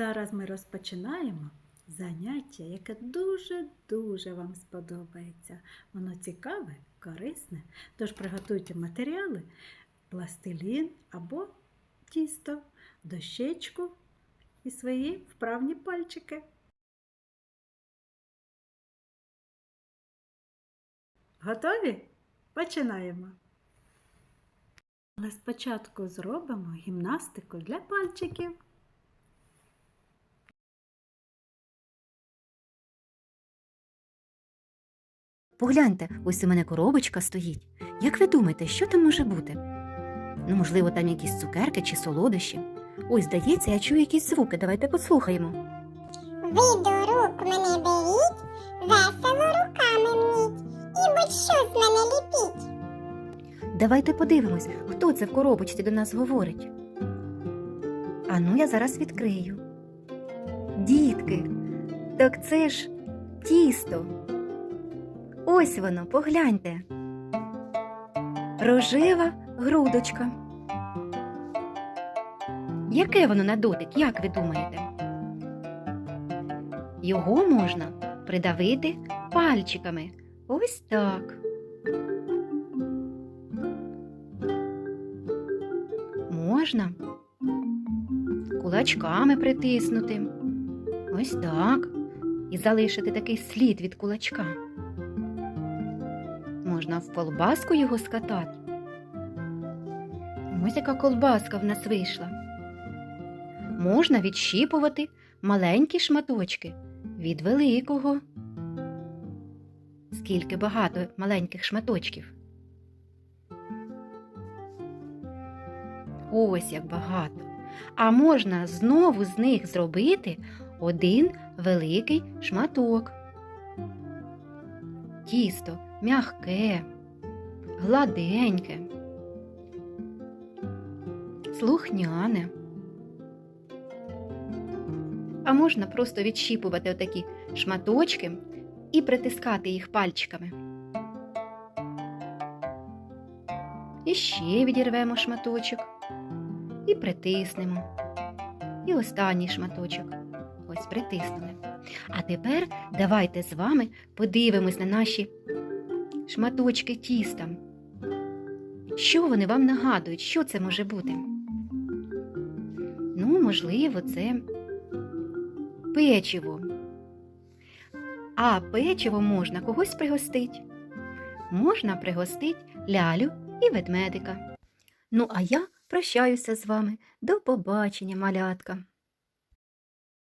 Зараз ми розпочинаємо заняття, яке дуже-дуже вам сподобається. Воно цікаве, корисне. Тож приготуйте матеріали, пластилін або тісто, дощечку і свої вправні пальчики. Готові? Починаємо. Але спочатку зробимо гімнастику для пальчиків. Погляньте, ось у мене коробочка стоїть. Як ви думаєте, що там може бути? Ну, можливо, там якісь цукерки чи солодощі. Ой, здається, я чую якісь звуки. Давайте послухаємо. Ви до рук мене беріть, весело руками мніть, і будь-що з мене ліпіть. Давайте подивимось, хто це в коробочці до нас говорить. А ну я зараз відкрию. Дітки, так це ж тісто. Ось воно, погляньте. Рожева грудочка. Яке воно на дотик, як ви думаєте? Його можна придавити пальчиками. Ось так. Можна кулачками притиснути. Ось так. І залишити такий слід від кулачка. Можна в колбаску його скатати. Ось яка колбаска в нас вийшла. Можна відщіпувати маленькі шматочки від великого. Скільки багато маленьких шматочків. Ось як багато. А можна знову з них зробити один великий шматок. Тісто м'ягке, гладеньке, слухняне. А можна просто відщіпувати отакі шматочки і притискати їх пальчиками. І ще відірвемо шматочок і притиснемо. І останній шматочок. Ось притиснули. А тепер давайте з вами подивимось на наші шматочки тіста. Що вони вам нагадують? Що це може бути? Ну, можливо, це печиво. А печиво можна когось пригостить. Можна пригостить лялю і ведмедика. Ну, а я прощаюся з вами. До побачення, малятка.